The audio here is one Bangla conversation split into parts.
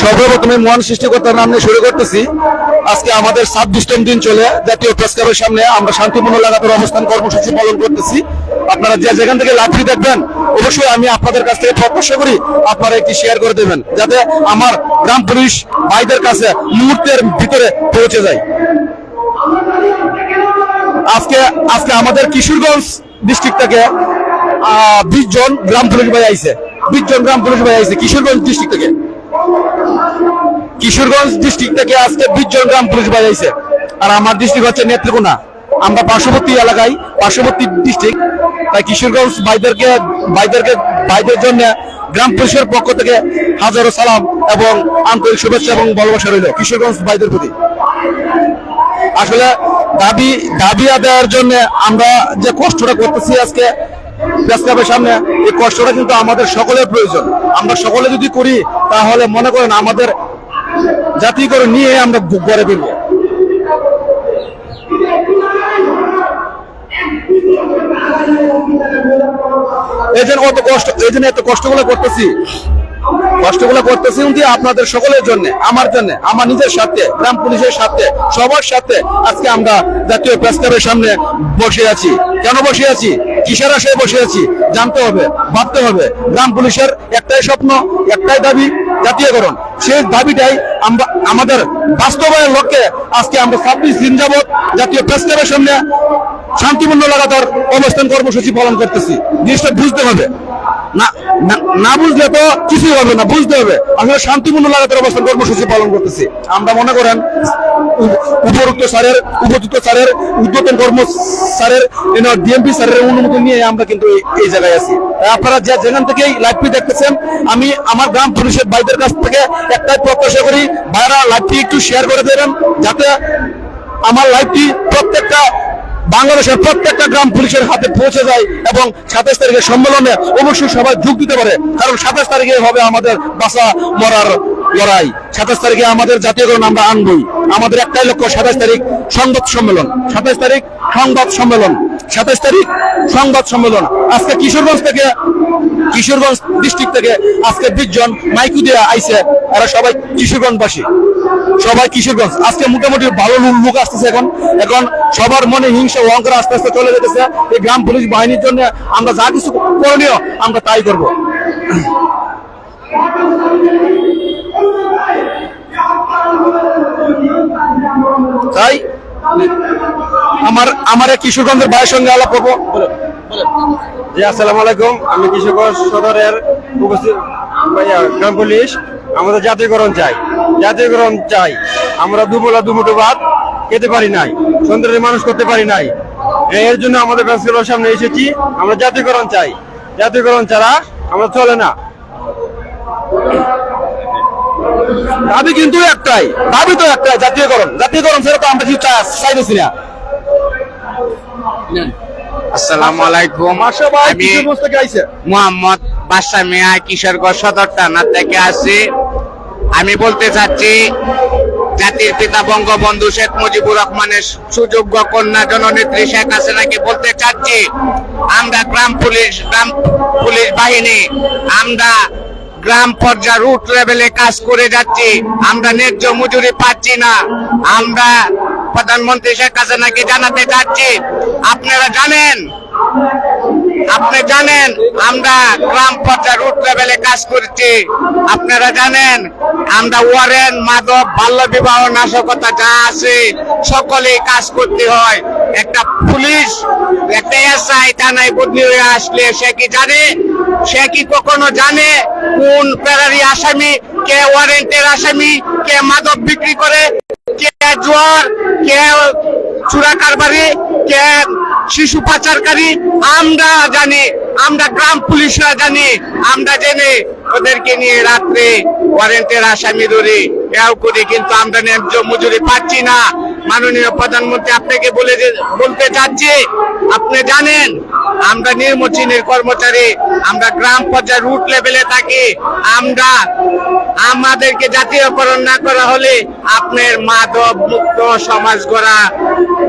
সর্বপ্রথমে মহান সৃষ্টিকর্তার নাম নিয়ে শুরু করতেছি। আজকে আমাদের ছাব্বিশতম দিন চলে, জাতীয় প্রেস ক্লাবের সামনে আমরা শান্তিপূর্ণ লাগাতার অবস্থান কর্মসূচি পালন করতেছি। আপনারা যে যেখান থেকে লাভলি দেখবেন, অবশ্যই আমি আপনাদের কাছ থেকে প্রত্যাশা করি আপনারা একটি শেয়ার করে দেবেন, যাতে আমার গ্রাম পুলিশ ভাইদের কাছে মুহূর্তের ভিতরে পৌঁছে যায়। আজকে আজকে আমাদের কিশোরগঞ্জ ডিস্ট্রিক্ট থেকে বিশ জন গ্রাম পুলিশ ভাই আইছে। বিশ জন গ্রাম পুলিশ ভাই আইছে কিশোরগঞ্জ ডিস্ট্রিক্ট থেকে। কিশোরগঞ্জ ডিস্ট্রিক্ট থেকে আজকে বিশ গ্রাম পুলিশ আইছে আর আমার ডিস্ট্রিক্ট হচ্ছে নেত্রকোনা। আমরা পার্শ্ববর্তী এলাকায় পার্শ্ববর্তী ডিস্ট্রিক্ট তাই কিশোরগঞ্জ ভাইদেরকে ভাইদেরকে, ভাইদের জন্য গ্রাম পুলিশের পক্ষ থেকে হাজারো সালাম এবং আন্তরিক শুভেচ্ছা এবং ভালোবাসা রইল কিশোরগঞ্জ ভাইদের প্রতি। আসলে দাবি দাবি আদায়ের জন্য আমরা যে কষ্টটা করতেছি আজকে প্রেস ক্লাবের সামনে, এই কষ্টটা কিন্তু আমাদের সকলের প্রয়োজন। আমরা সকলে যদি করি, তাহলে মনে করেন আমাদের জাতীয়করণ নিয়ে আমরা গড়ে ফেলব এই জন্য অত কষ্ট, এই জন্য এত কষ্টগুলো করতেছি কষ্টগুলো করতেছি উনি আপনাদের সকলের জন্য, আমার জন্য, আমার নিজের সাথে গ্রাম পুলিশের সাথে সবার সাথে আজকে আমরা জাতীয় প্রেস ক্লাবের সামনে বসে আছি। কেন বসে আছি? কিসের আশায় বসে আছি, জানতে হবে, ভাবতে হবে। গ্রাম পুলিশের একটাই স্বপ্ন, একটাই দাবি, জাতীয়করণ। সেই দাবিটাই আমরা, আমাদের বাস্তবায়নের লক্ষ্যে আজকে আমরা ছাব্বিশ দিন যাবৎ জাতীয় প্রেস ক্লাবের সামনে শান্তিপূর্ণ লাগাতার অবস্থান কর্মসূচি পালন করতেছি। জিনিসটা বুঝতে হবে। না বুঝলে তো কিছুই হবে না, বুঝতে হবে। আসলে শান্তিপূর্ণ লাগাতার অবস্থান কর্মসূচি পালন করতেছি। আমরা মনে করেন উপ- উপরোক্ত স্যারের, উপযুক্ত স্যারের উদ্বোধন কর্ম স্যারের ডিএমপি স্যারের অনুমতি নিয়ে আমরা কিন্তু এই- জায়গায় আছি। আপনারা যে যেখান থেকেই লাইভটি দেখতেছেন, আমি আমার গ্রাম পুলিশের ভাইদের কাছ থেকে একটাই প্রত্যাশা করি, ভাইরা লাইভটি একটু শেয়ার করে দেবেন, যাতে আমার লাইভটি প্রত্যেকটা বাংলাদেশের প্রত্যেকটা গ্রাম পুলিশের হাতে পৌঁছে যায় এবং সাতাশ তারিখের সম্মেলনে অবশ্যই সবাই যোগ দিতে পারে। কারণ সাতাশ তারিখে হবে আমাদের বাসা মরার লড়াই। সাতাশ তারিখে আমাদের জাতীয়করণ আমরা আনবই। আমাদের একটাই লক্ষ্য, সাতাশ তারিখ সংবাদ সম্মেলন। সাতাশ তারিখ সংবাদ সম্মেলন। সাতাশ তারিখ সংবাদ সম্মেলন। আজকে কিশোরগঞ্জ থেকে, কিশোরগঞ্জ ডিস্ট্রিক্ট থেকে আজকে বিশ জন মাইকু দিয়ে আইসে। এরা সবাই কিশোরগঞ্জবাসী। সবাই কিশোরগঞ্জ। আজকে মোটামুটি ভালো লোক- আসতেছে এখন। এখন সবার মনে হিংসা, অহংকার আস্তে আস্তে চলে যেতেছে। এই গ্রাম পুলিশ বাহিনীর জন্য আমরা যা কিছু করণীয়, আমরা তাই করব। তাই আমার আমার কিশোরগঞ্জের ভাইয়ের সঙ্গে আলাপ করব। জি, আসসালামু আলাইকুম। আমি কিশোরগঞ্জ সদরের উপস্থিত গ্রাম পুলিশ, আমাদের জাতীয়করণ চাই। জাতীয়করণ চাই। আমরা দুবেলা দুমুঠো ভাত খেতে পারি নাই সন্ত্রাসী মানুষ করতে পারি নাই। এর জন্য আমাদের প্রেসক্লাবের সামনে এসেছি। আমরা জাতীয়করণ চাই। জাতীয়করণ ছাড়া আমরা চলে না। দাবি কিন্তু একটাই দাবি তো একটাই জাতীয়করণ। জাতীয়করণ ছাড়া তো আমরা কিছু চাইতেছি না। আসসালামু আলাইকুম। আমি মোহাম্মদ বাদশা মিয়া কিশোরগঞ্জ সদর থানা থেকে আসছি আমি বলতে চাচ্ছি, জাতির পিতা বঙ্গবন্ধু শেখ মুজিবুর রহমানের সুযোগ্য কন্যা জননেত্রী শেখ হাসিনাকে বলতে চাচ্ছি, আমরা গ্রাম পুলিশ গ্রাম পুলিশ বাহিনী, আমরা গ্রাম পর্যায়ে রুট লেভেলে কাজ করে যাচ্ছি, আমরা ন্যায্য মজুরি পাচ্ছি না। আমরা প্রধানমন্ত্রী শেখ হাসিনাকে জানাতে চাচ্ছি, আপনারা জানেন আপনি জানেন, আমরা গ্রাম পর্যায়ে রুট লেভেলে কাজ করছি। আপনারা জানেন, আমরা ওয়ারেন, মাদক, বাল্য বিবাহ, নাশকতা যা আছে, সকলেই কাজ করতে হয়। একটা পুলিশ, একটা এসআই থানায় বদলি হয়ে আসলে সে কি জানে? সে কি কখনো জানে কোন প্যারারি আসামি, কে ওয়ারেন্টের আসামি, কে মাদক বিক্রি করে, কে জোয়ার, কে চুরা কারবারি কে শিশু পাচারকারী, আমরা জানি, আমরা গ্রাম পুলিশরা জানি, আমরা জেনে ওদেরকে নিয়ে রাত্রে ওয়ারেন্টের আসামি ধরি, এও করি, কিন্তু আমরা ন্যায্য মজুরি পাচ্ছি না। মাননীয় প্রধানমন্ত্রী, আপনাকে বলে বলতে চাচ্ছি, আপনি জানেন, আমরা নির্মচিনের কর্মচারী, আমরা গ্রাম পর্যায়ে রুট লেভেলে থাকি, আমরা আমাদেরকে জাতীয়করণ না করা হলে আপনার মাদক মুক্ত সমাজ গড়া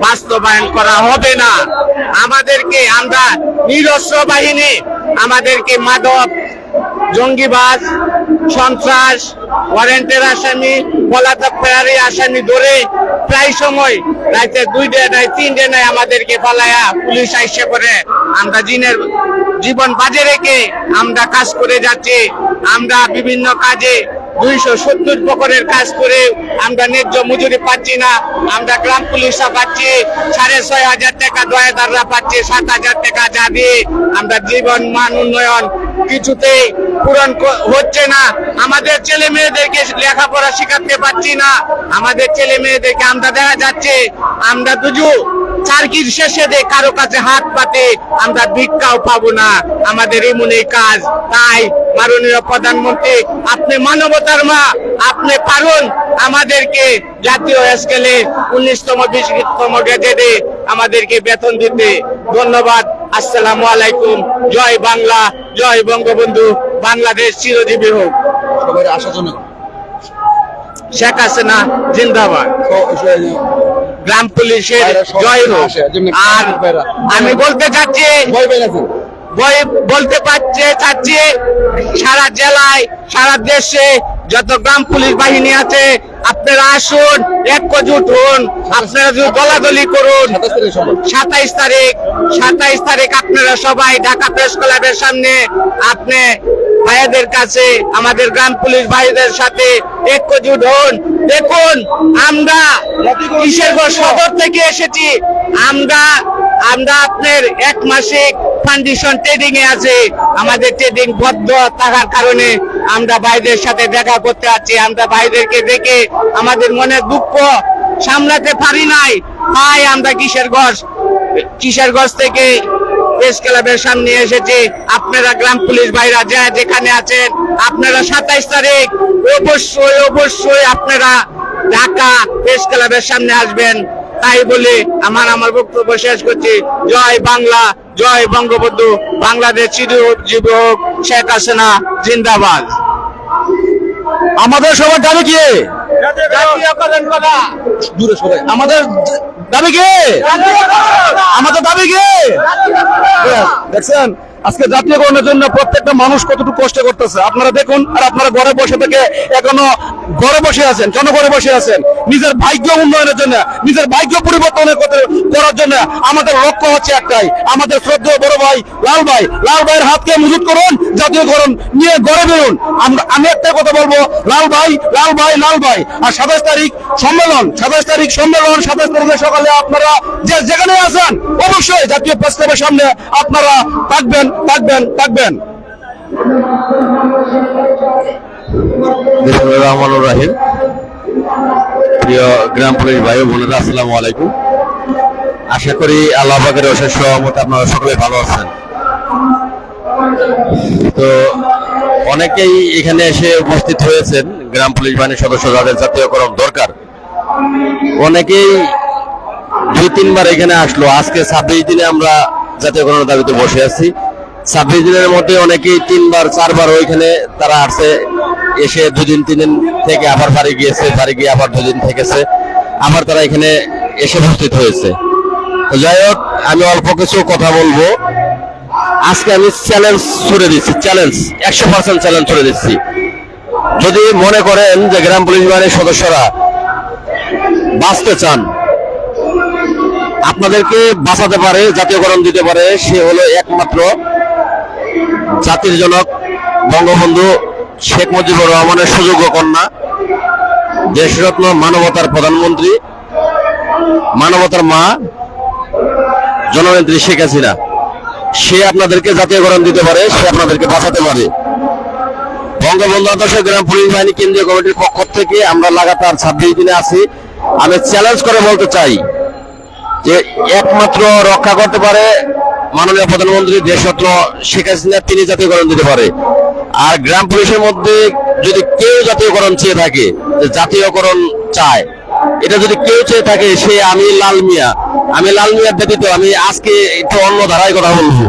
বাস্তবায়ন করা হবে না। আমাদেরকে আমরা নিরস্ত্র বাহিনী, আমাদেরকে মাদক, জঙ্গিবাজ, সন্ত্রাস ওয়ারেন্টের আসামি, পলাতক ফেরারি আসামি ধরে প্রায় সময় রাতে দুইটা নাই তিনটে নাই আমাদেরকে পালায়া পুলিশ আইসে করে আমরা জিনের জীবন বাজে রেখে আমরা কাজ করে যাচ্ছি। আমরা বিভিন্ন কাজে দুইশো সত্তর প্রকারের কাজ করে আমরা ন্যায্য মজুরি পাচ্ছি না। আমরা গ্রাম পুলিশরা পাচ্ছি, সাড়ে ছয় হাজার টাকা দয়াদাররা পাচ্ছি, সাত হাজার টাকা যা দিয়ে আমরা জীবন মান উন্নয়ন কিছুতেই পূরণ হচ্ছে না। আমাদের ছেলে মেয়েদেরকে লেখাপড়া শেখাতে পারছি না। আমাদের ছেলে মেয়েদেরকে আমরা দেখা যাচ্ছে, আমরা দুজু চারকির শেষে দে কারও কাছে হাত পাতে আমরা ভিক্ষাও পাবো না। আমাদের এমন এই কাজ। তাই মাননীয় প্রধানমন্ত্রী আপনি মানবতার মা আপনি পারুন আমাদেরকে জাতীয় স্কেলে উনিশতম বিশতম গেজেটে আমাদেরকে বেতন দিতে। ধন্যবাদ। আসসালামু আলাইকুম। জয় বাংলা জয় বঙ্গবন্ধু। বাংলাদেশ চিরজীবী হোক। সবাই আসার জন্য। শেখ হাসিনা জিন্দাবাদ। গ্রাম পুলিশের জয় হোক আর আমি বলতে চাচ্ছি বলতে পারছে চাচ্ছি সারা জেলায় সারা দেশে যত গ্রাম পুলিশ বাহিনী আছে আপনারা আসুন একজুট হন আপনারা যদি দলাদলি করুন সাতাইশ তারিখ সাতাইশ তারিখ আপনারা সবাই ঢাকা প্রেস ক্লাবের সামনে আপনি ভাইয়াদের কাছে, আমাদের গ্রাম পুলিশ ভাইদের সাথে একজুট হন দেখুন, আমরা কিশোরগঞ্জ সদর থেকে এসেছি? আমরা আমরা আপনার এক মাসিক কন্ডিশন ট্রেডিং এ আছে। আমাদের ট্রেডিং বদ্ধ থাকার কারণে আমরা ভাইদের সাথে দেখা করতে আছি। আমরা ভাইদেরকে দেখে আমাদের মনে দুঃখ সামলাতে পারি নাই। তাই আমরা কিশোরগঞ্জ কিশোরগঞ্জ থেকে প্রেস ক্লাবের সামনে এসেছি। আপনারা গ্রাম পুলিশ ভাইরা যা যেখানে আছেন আপনারা সাতাইশ তারিখ অবশ্যই অবশ্যই আপনারা ঢাকা প্রেস ক্লাবের সামনে আসবেন। তাই বলে আমার আমার বক্তব্য শেষ করছি। জয় বাংলা জয় বঙ্গবন্ধু বাংলাদেশ চিরজীবী হোক শেখ হাসিনা জিন্দাবাদ। আমাদের সবার দাবি কি? দূরে সবাই আমাদের দাবি কি? আমাদের দাবি কি? দেখছেন? আজকে জাতীয়করণের জন্য প্রত্যেকটা মানুষ কতটুকু কষ্ট করতেছে? আপনারা দেখুন আর আপনারা ঘরে বসে থেকে এখনও ঘরে বসে আছেন। ঘরে বসে আছেন? নিজের ভাগ্য উন্নয়নের জন্য, নিজের ভাগ্য পরিবর্তনের করার জন্য আমাদের লক্ষ্য হচ্ছে একটাই। আমাদের শ্রদ্ধেয় বড় ভাই, লাল ভাই। লাল ভাইয়ের হাতকে মজুত করুন, জাতীয় জাতীয়করণ নিয়ে গড়ে বেরুন। আমরা আমি একটা কথা বলব, লাল ভাই লাল ভাই লাল ভাই। আর সাতাশ তারিখ সম্মেলন, সাতাশ তারিখ সম্মেলন, সাতাশ তারিখে সকালে আপনারা যে যেখানে আছেন, অবশ্যই জাতীয় প্রেস ক্লাবের সামনে আপনারা থাকবেন থাকবেন থাকবেন। বিসমুল্লাহির রহমানির রহিম। প্রিয় গ্রাম পুলিশ ভাই বোনেরা, আসসালামু আলাইকুম। আশা করি আল্লাহ পাকের অশেষ সহমত আপনারা সকলে ভালো আছেন। তো অনেকেই এখানে এসে উপস্থিত হয়েছেন, গ্রাম পুলিশ বাহিনীর সদস্য যাদের জাতীয়করণ দরকার। অনেকেই দুই, তিনবার এখানে আসলো। আজকে ছাব্বিশ দিনে আমরা জাতীয়করণের দাবিতে বসে আছি। ছাব্বিশ দিনের মধ্যে অনেকেই তিনবার, চারবার ওইখানে তারা আসছে এসে দুদিন তিন দিন থেকে আবার বাড়ি গিয়েছে, বাড়ি গিয়ে আবার দুদিন থেকেছে। আবার তারা এখানে এসে উপস্থিত হয়েছে। যাই হোক, আমি অল্প কিছু কথা বলব। আজকে আমি চ্যালেঞ্জ ছুড়ে দিচ্ছি চ্যালেঞ্জ একশো পার্সেন্ট চ্যালেঞ্জ ছুড়ে দিচ্ছি। যদি মনে করেন যে গ্রাম পুলিশ বাহিনীর সদস্যরা বাঁচতে চান, আপনাদেরকে বাঁচাতে পারে জাতীয়করণ দিতে পারে, সে হলো একমাত্র জাতির জনক বঙ্গবন্ধু শেখ মুজিবুর রহমানের সুযোগ্য কন্যা, দেশরত্ন মানবতার প্রধানমন্ত্রী, মানবতার মা, জননেত্রী শেখ হাসিনা। সে আপনাদেরকে জাতীয়করণ দিতে পারে, সে আপনাদেরকে বাঁচাতে পারে। বঙ্গবন্ধু আদর্শ গ্রাম পুলিশ বাহিনী কেন্দ্রীয় কমিটির পক্ষ থেকে আমরা লাগাতার ছাব্বিশ দিনে আছি। আমি চ্যালেঞ্জ করে বলতে চাই যে একমাত্র রক্ষা করতে পারে মাননীয় প্রধানমন্ত্রী দেশরত্ন শেখ হাসিনা, তিনি জাতীয়করণ দিতে পারে। আর গ্রাম পুলিশের মধ্যে যদি কেউ জাতীয়করণ চেয়ে থাকে জাতীয়করণ চায়, এটা যদি কেউ চেয়ে থাকে, সে আমি লাল মিয়া। আমি লাল মিয়া ব্যতীত আমি আজকে একটু অন্য ধারায় কথা বলব।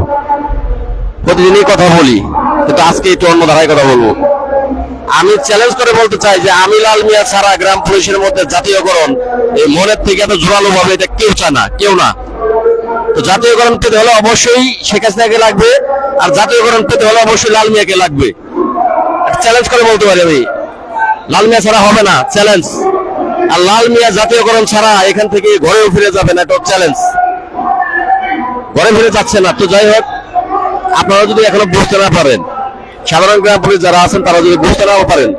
প্রতিদিনই কথা বলি, কিন্তু আজকে একটু অন্য ধারায় কথা বলব। আমি চ্যালেঞ্জ করে বলতে চাই যে আমি লাল মিয়া ছাড়া গ্রাম পুলিশের মধ্যে জাতীয়করণ এই মনের থেকে এত জোরালো ভাবে এটা কেউ চায় না, কেউ না। তো জাতীয়করণ পেতে হলে অবশ্যই শেখ হাসিনাকে লাগবে। আর জাতীয়করণ পেতে হলে অবশ্যই লাল মিয়াকে লাগবে। চ্যালেঞ্জ করে বলতে পারি আমি। লাল মিয়া ছাড়া হবে না চ্যালেঞ্জ আর লাল মিয়া জাতীয়করণ ছাড়া এখান থেকে ঘরেও ফিরে যাবে না, এটা চ্যালেঞ্জ ঘরে ফিরে যাচ্ছে না, তো যাই হোক, আপনারা যদি এখনও বুঝতে না পারেন, সাধারণ গ্রাম পুলিশ যারা আছেন, তারা যদি বুঝতে নাও পারেন,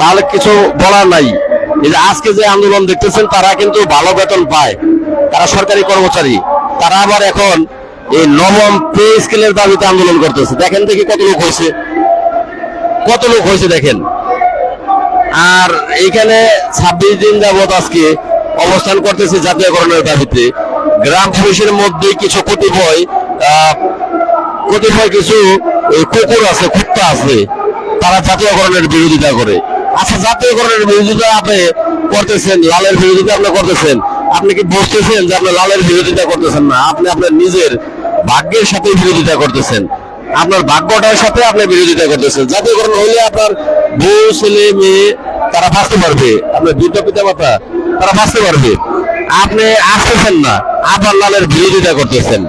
তাহলে কিছু বলার নাই। এই যে আজকে যে আন্দোলন দেখতেছেন, তারা কিন্তু ভালো বেতন পায়। তারা সরকারি কর্মচারী, তারা আবার এখন এই নবম পে স্কেলের দাবিতে আন্দোলন করতেছে। দেখেন দেখি কত লোক হয়েছে। কত লোক হয়েছে দেখেন। আর এইখানে ছাব্বিশ দিন যাবত আজকে অবস্থান করতেছে জাতীয়করণের দাবিতে। গ্রাম পুলিশের মধ্যে কিছু কতিপয় কতিপয় কিছু কুকুর আছে, কুত্তা আছে, তারা জাতীয়করণের বিরোধিতা করে। আচ্ছা জাতীয়করণের বিরোধিতা আপনি করতেছেন, লালের বিরোধিতা আপনি করতেছেন। আপনি কি বুঝতেছেন যে আপনি লালের বিরোধিতা করতেছেন না? আপনি আপনার নিজের ভাগ্যের সাথে বিরোধিতা করতেছেন। আপনার ভাগ্যটার সাথে আপনি বিরোধিতা করতেছেন। জাতীয়করণ হইলে আপনার বউ, ছেলে, মেয়ে, তারা বাঁচতে পারবে। আপনার দুটো পিতা মাতা তারা বাঁচতে পারবে। আপনি আসতেছেন না আপনার লালের বিরোধিতা করতেছেন।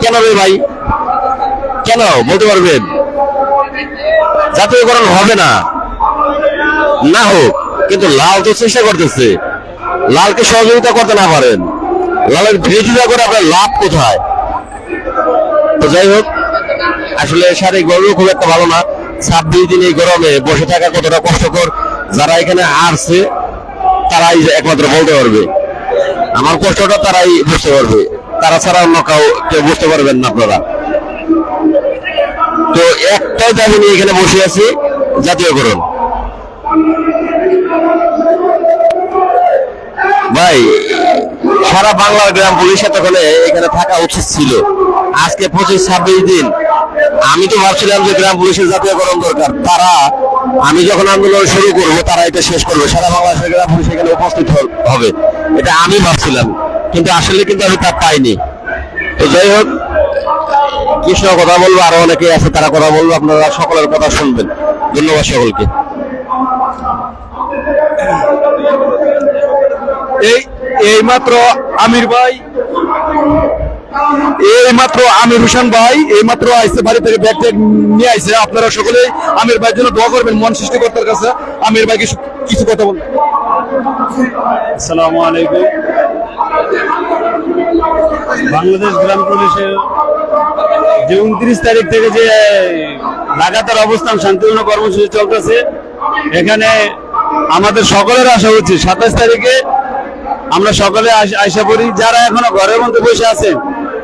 কেন রে ভাই? কেন? বলতে পারবেন? জাতীয়করণ হবে না। না হোক, কিন্তু লাল তো চেষ্টা করতেছে। লালকে সহযোগিতা করতে না পারেন। লালের বিরোধিতা করে আপনার লাভ কোথায়? তো যাই হোক, আসলে শারীরিক ভাবেও খুব একটা ভালো না। ছাব্বিশ দিন এই গরমে বসে থাকা কতটা কষ্টকর, যারা এখানে আসছে, তারাই একমাত্র বলতে পারবে। আমার কষ্টটা তারাই বুঝতে পারবে। তারা ছাড়া অন্য কাউ, কেউ বুঝতে পারবেন না আপনারা। তো একটাই দাবি নিয়ে এখানে বসে আছি জাতীয়করণ ভাই, সারা বাংলার গ্রাম পুলিশ এতক্ষণে এখানে থাকা উচিত ছিল। আজকে পঁচিশ ছাব্বিশ দিন। আমি তো ভাবছিলাম যে গ্রাম পুলিশের জাতীয়করণ দরকার। তারা, আমি যখন আন্দোলন শুরু করব, তারা এটা শেষ করবে। সারা বাংলাদেশের গ্রাম পুলিশ এখানে উপস্থিত হবে। এটা আমি ভাবছিলাম। কিন্তু আসলে কিন্তু আমি তা পাইনি। তো যাই হোক, কৃষ্ণ কথা বলব, আরও অনেকে আছে, তারা কথা বলব, আপনারা সকলের কথা শুনবেন। ধন্যবাদ সকলকে। এই এই মাত্র আমির ভাই এই মাত্র আমির হোসেন ভাই এই আইসে বাড়ি থেকে ব্যাগ ট্যাগ নিয়ে আইসে। আপনারা সকলেই আমির ভাইয়ের জন্য দোয়া করবেন মন সৃষ্টিকর্তার কাছে। আমির ভাই, কিছু কিছু কথা বলবেন। আসসালামু আলাইকুম। বাংলাদেশ গ্রাম পুলিশের যে উনত্রিশ তারিখ থেকে যে লাগাতার অবস্থান, শান্তিপূর্ণ কর্মসূচি চলতেছে, এখানে আমাদের সকলের আসা উচিত সাতাশ তারিখে আমরা সকলে আশা করি যারা এখনও ঘরের মধ্যে বসে আছেন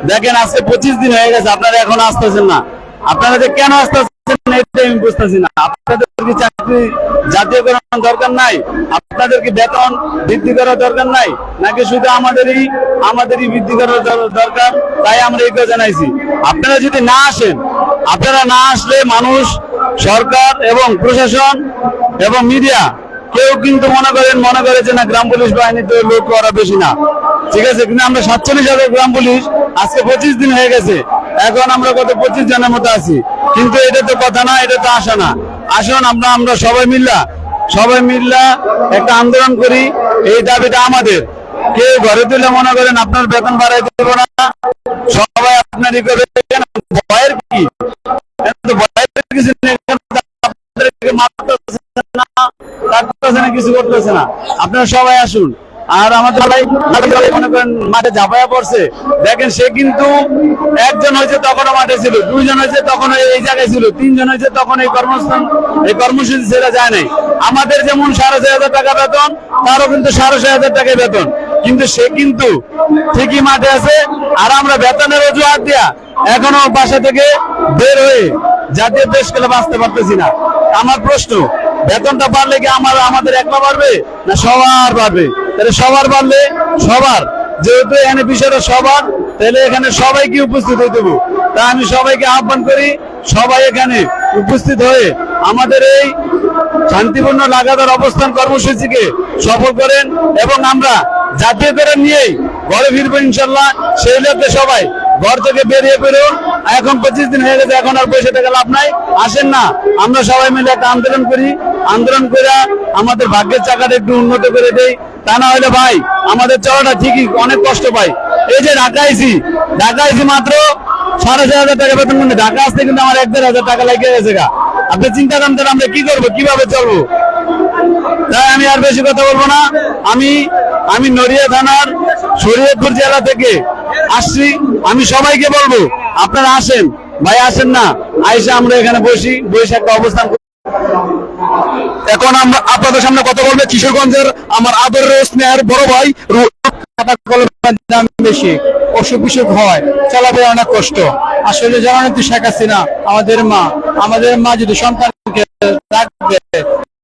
দেখেন আজকে পঁচিশ দিন হয়ে গেছে, আপনারা এখনও আসতেছেন না। আপনারা যে কেন আসতেছেন না, এটাই আমি বুঝতেছি না। আপনাদের কি চাকরি জাতীয়করণ দরকার নাই? আপনাদের কি বেতন বৃদ্ধি করা দরকার নাই? নাকি শুধু আমাদেরই আমাদেরই বৃদ্ধি করা দর- দরকার? তাই আমরা এই কথা জানাইছি। আপনারা যদি না আসেন, আপনারা না আসলে মানুষ, সরকার এবং প্রশাসন এবং মিডিয়া কেউ কিন্তু মনে করেন, মনে করে যে না, গ্রাম পুলিশ বাহিনীতে লোক করা বেশি না। ঠিক আছে, কিন্তু আমরা সাতচল্লিশ হাজার গ্রাম পুলিশ আজকে পঁচিশ দিন হয়ে গেছে। এখন আমরা কত পঁচিশ জনের মতো আছি। কিন্তু এটা তো কথা না, এটা তো আসা না। আসুন আমরা আমরা সবাই মিল্লা সবাই মিল্লা একটা আন্দোলন করি, এই দাবিটা আমাদের। কে ঘরে তুলে মনে করেন আপনার বেতন বাড়াই দেবো না। সবাই আপনার ই ভয়ের কি? কিছু কিছু করতেছে না। আপনারা সবাই আসুন। আর আমাদের মনে করেন মাঠে ঝাঁপায়া পড়ছে। দেখেন সে কিন্তু একজন হয়েছে তখনও মাঠে ছিল, দুইজন হয়েছে তখন এই জায়গায় ছিল, তিনজন হয়েছে তখন এই কর্মস্থান, এই কর্মসূচি ছেড়ে যায় নাই। আমাদের যেমন সাড়ে ছয় হাজার টাকা বেতন, তারও কিন্তু সাড়ে ছয় হাজার টাকা বেতন। কিন্তু সে কিন্তু ঠিকই মাঠে আছে, আর আমরা বেতনের অজুহাত দিয়া এখনও বাসা থেকে বের হয়ে জাতীয় দেশ খেলে বাঁচতে পারতেছি না। আমার প্রশ্ন, বেতনটা বাড়লে কি আমার আমাদের একলা বাড়বে না সবার বাড়বে? তাহলে সবার বাড়লে সবার। যেহেতু এখানে বিষয়টা সবার, তাহলে এখানে সবাইকে উপস্থিত দেবো তা আমি সবাইকে আহ্বান করি, সবাই এখানে উপস্থিত হয়ে আমাদের এই শান্তিপূর্ণ লাগাতার অবস্থান কর্মসূচিকে সফল করেন এবং আমরা জাতীয়করণ নিয়েই ঘরে ফিরবো ইনশাল্লাহ। সেই লক্ষ্যে সবাই ঘর থেকে বেরিয়ে বেরোন এখন পঁচিশ দিন হয়ে গেছে, এখন আর পয়সা টাকা লাভ নাই। আসেন না, আমরা সবাই মিলে একটা আন্দোলন করি। আন্দোলন করে আমাদের ভাগ্যের চাকাটা একটু উন্নত করে দেই। তা না হলে ভাই, আমাদের চলাটা ঠিকই, অনেক কষ্ট পাই। এই যে ঢাকা আইসি ঢাকা আইসি মাত্র সাড়ে ছয় হাজার টাকা বেতন মানে ঢাকা আসতে কিন্তু আমার এক দেড় হাজার টাকা লাগিয়ে গেছে গা। আপনি চিন্তা করেন তাহলে আমরা কি করব, কীভাবে চলবো? তাই আমি আর বেশি কথা বলব না। আমি আমি নড়িয়া থানার শরীয়তপুর জেলা থেকে আসছি। আমি সবাইকে বলব, আপনারা আসেন। ভাই, আসেন না। আইসা আমরা এখানে বসি, বসে একটা অবস্থান। এখন আমরা আপনাদের সামনে কথা বলবে কিশোরগঞ্জের আমার আদরের স্নেহের বড় ভাই দাম বেশি, অসুখ বিসুখ হয় চালাবে অনেক কষ্ট। আসলে জননেত্রী শেখ হাসিনা, আমাদের মা আমাদের মা যদি সন্তানকে রাখবে